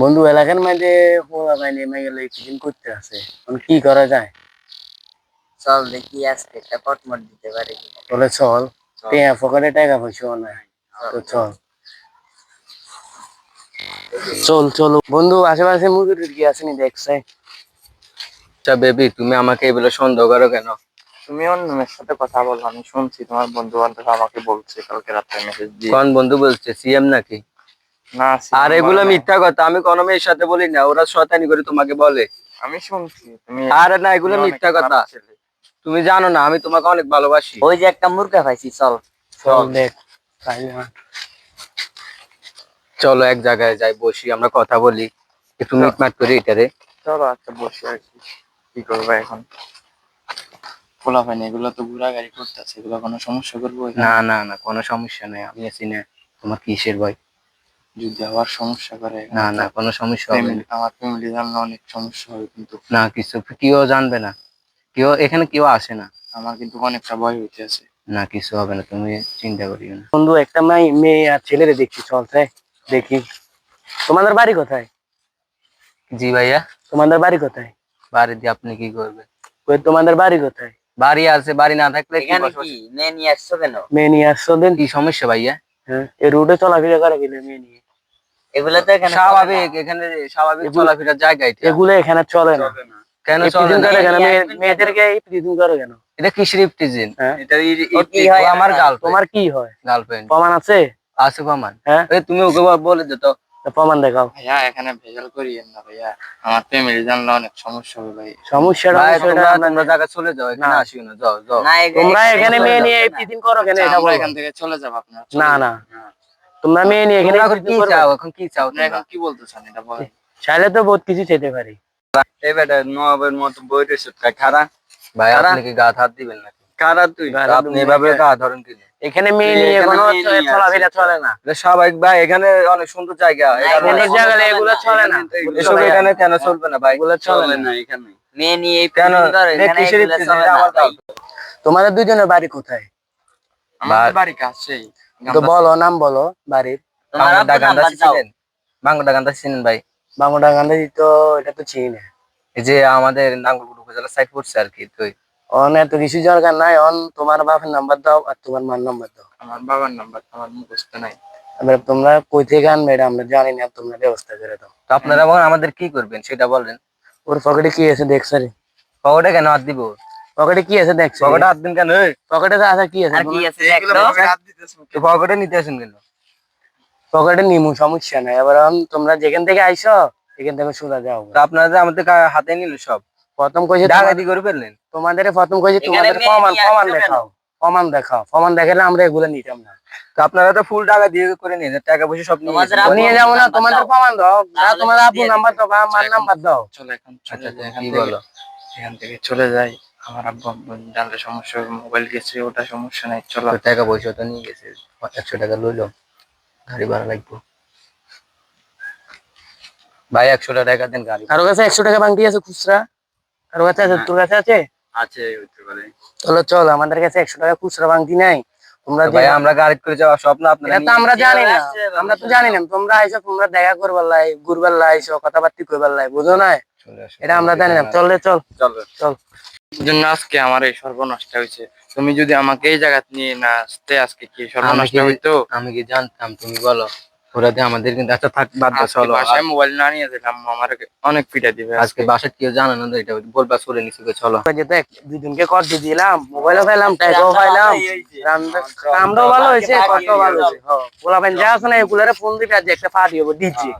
বন্ধু এলাকার মধ্যে পোলা পাইনি মেয়ে কিছুদিন করতে আছে। এখন কি করা যায়? চল দেখি আজকে একটা কটমট দিতে পারে বলে চল। টিয়া পকেটে টাকা পয়সা নাই তো চল। চল চল। বন্ধু আশেপাশে মুরগি টুরগি আছে নি দেখছে? আচ্ছা বেবি তুমি আমাকে এগুলো সন্দেহ করো কেন? তুমি অন্য মেয়ের সাথে কথা বলো আমি শুনছি। তোমার বন্ধু বান্ধব আমাকে বলছে কালকে রাত্রে মেসেজ দিয়ে। কোন বন্ধু বলছে? সিএম নাকি? না আর এগুলো মিথ্যা কথা আমি কোনো মেয়ের সাথে বলি না ওরা শয়তানি করে তোমাকে বলে। আমি শুনছি তুমি আরে না এগুলো মিথ্যা কথা। তুমি জানো না আমি তোমাকে অনেক ভালোবাসি। ওই যে একটা মুরগা পাইছি চল। চল। দেখ চলো এক জায়গায় যাই বসি আমরা কথা বলি। একটু মিটমাট করি এটারে চলো আচ্ছা বসি আর কি। কি করব এখন? খোলা পাইনি এগুলো তো ঘোরা গাড়ি করতেছে এগুলো কোনো সমস্যা করব? না না না কোনো সমস্যা নেই আমি আছি না। তোমার কিসের ভয়? যদি আবার সমস্যা করে না না কোনো সমস্যা হবে না। আমার ফ্যামিলি জানলে অনেক সমস্যা হবে কিন্তু। না কিছু কেউ জানবে না। কেউ এখানে কেউ আসে না। আমার কিন্তু অনেকটা ভয় হইতে আছে। না কিছু হবে না তুমি চিন্তা করিও না। বন্ধু একটা মেয়ে মেয়ে আর ছেলেরে দেখছি চল তাই দেখি। তোমাদের বাড়ি কোথায়? জি ভাইয়া। তোমাদের বাড়ি কোথায়? বাড়ি দিয়ে আপনি কি করবেন? কই তোমাদের বাড়ি কোথায়? বাড়ি আছে বাড়ি না থাকলে কি বসবাস- কি মেয়ে নিয়ে আসছো কেন? মেয়ে নিয়ে আসছো দেন কি সমস্যা ভাইয়া? হ্যাঁ এই রোডে চলাফেরা করে কিনা মেয়ে নিয়ে। এগুলো তো এখানে স্বাভাবিক এখানে স্বাভাবিক চলাফেরার জায়গা এটা। এগুলো এখানে চলে না। কেন চলে না? মেয়েদেরকে এই করে কেন? এটা কিসের হ্যাঁ। এটা কি হয়? আমার? গার্লফ্রেন্ড তোমার কি হয়? গার্লফ্রেন্ড প্রমাণ আছে? আছে প্রমাণ। হ্যাঁ। তুমি ওকে বলে দিত তা। প্রমাণ দেখাও। ভাইয়া এখানে ভেজাল করিয়েন না ভাইয়া। আমার ফ্যামিলি জানলে অনেক সমস্যা হবে ভাই। সমস্যাটা তোমরা এটা আমরা- তোমরা জায়গা চলে যাও এখানে না। আসিও না যাও যাও। তোমরা এখানে মেয়ে নিয়ে এই করো কেন এটা বলো। এখান থেকে চলে যাব আপনার না না। তোমরা মেয়ে নিয়ে এখানে কি চাও? এখন কি চাও এখন কি বলতে চান এটা বলেন। চাইলে তো বহুত কিছু চাইতে পারি। এই বেটা নবাবের মতো বইটা সুটকা খারা ভাই? আপনি কি গা হাত দিবেন নাকি? খারা তুই? আপনি এভাবে না। ধরেন কি? এখানে মেয়ে নিয়ে কোনো চলাফেরা চলে না। স্বাভাবিক ভাই এখানে অনেক সুন্দর জায়গা। অনেক জায়গায় এগুলো চলে না। এসব এখানে কেন চলবে না ভাই? এগুলো চলে না এখানে। মেয়ে নিয়ে কেন। তোমাদের দুজনের বাড়ি কোথায়? বাড়ি কাছেই তো বলো নাম বলো বাড়ির। গান্দা দাও। ছিলেন গান্দা ছিলেন ভাই। বাংলা গান্ধী তো এটা তো চিনি না। এই যে আমাদের নাঙ্গলকুট উপজেলা সাইড পড়ছে আর কি তুই অন এত কিছু দরকার নাই অন তোমার বাপের নাম্বার দাও আর তোমার মার নাম্বার দাও। আমার বাবার নাম্বার আমার মুখস্থ নাই। এবার তোমরা কই থেকে আনবে এটা আমরা জানি না তোমরা ব্যবস্থা করে দাও। তো আপনারা এখন আমাদের কি করবেন সেটা বলেন। ওর পকেটে কি আছে দেখছ রে পকেটে কেন হাত দিব? পকেটে কি আছে দেখছ পকেটে হাত দিন কেন? পকেটে তো আছে কি আছে কি আছে পকেটে নিতে আসেন কেন? পকেটে নিমু সমস্যা নাই। এবার অন তোমরা যেখান থেকে আইছো এখান থেকে সোজা যাও। তো আপনারা যে আমাদের হাতে নিল সব? প্রথম কইছে ডাকাতি করে ফেললেন। তোমাদের প্রথম কইছে তোমাদের প্রমাণ প্রমাণ দেখাও। প্রমাণ দেখাও। প্রমাণ দেখালে আমরা এগুলো নিতাম না। তো আপনারা তো ফুল টাকা দিয়ে করে নিয়ে টাকা পয়সা সব নিয়ে যাব না তোমাদের প্রমাণ দাও। না তোমার দিয়ে নাম্বার দাও। বা মার নাম্বার দাও। চলো এখন আচ্ছা চলে যাই এখান থেকে। এখান থেকে চলে যাই। আমার আব্বু আব্বু জানলে সমস্যা মোবাইল গেছে ওটা সমস্যা নাই চলো। টাকা পয়সা তো নিয়ে গেছে একশো টাকা লইলো গাড়ি ভাড়া লাগবে। ভাই একশো টাকা দেন গাড়ি। কারও কাছে একশো টাকা বাংটি আছে খুচরা? কারও কাছে আছে তোর কাছে আছে? আছে চলো চল আমাদের কাছে একশো টাকা খুচরা বাংটি নাই। তোমরা ভাই আমরা গাড়ি করে যাওয়া স্বপ্ন আপনারা এটা আমরা জানি না। আমরা তো জানি না। তোমরা আইসো তোমরা দেখা করবার লাই ঘুরবার লাই আইসো কথাবার্তি কইবার লাই বুঝো না এটা আমরা জানি না। চল রে চল। চল জন্য আজকে আমার এই সর্বনষ্ট হয়েছে। তুমি যদি আমাকে এই জায়গা নিয়ে না আসতে আজকে কি সর্বনষ্ট হইতো? আমি কি জানতাম তুমি বলো। ওরা দিয়ে আমাদের কিন্তু আচ্ছা থাক বাদ দাও, চলো বাসায় মোবাইল না নিয়ে দিলাম আমার অনেক পিটা দিবে আজকে। বাসায় কেউ জানে না এটা বলবা চলে নিছি গো, চলো। দেখ দুজনকে কর দিয়ে দিলাম মোবাইলও পাইলাম টাইপও পাইলাম আমরাও ভালো হয়েছে কত ভালো হয়েছে। হ্যাঁ পোলা পাইন যা আছে না এগুলারে ফোন দিবি আজ একটা পা দিব দিচ্ছি।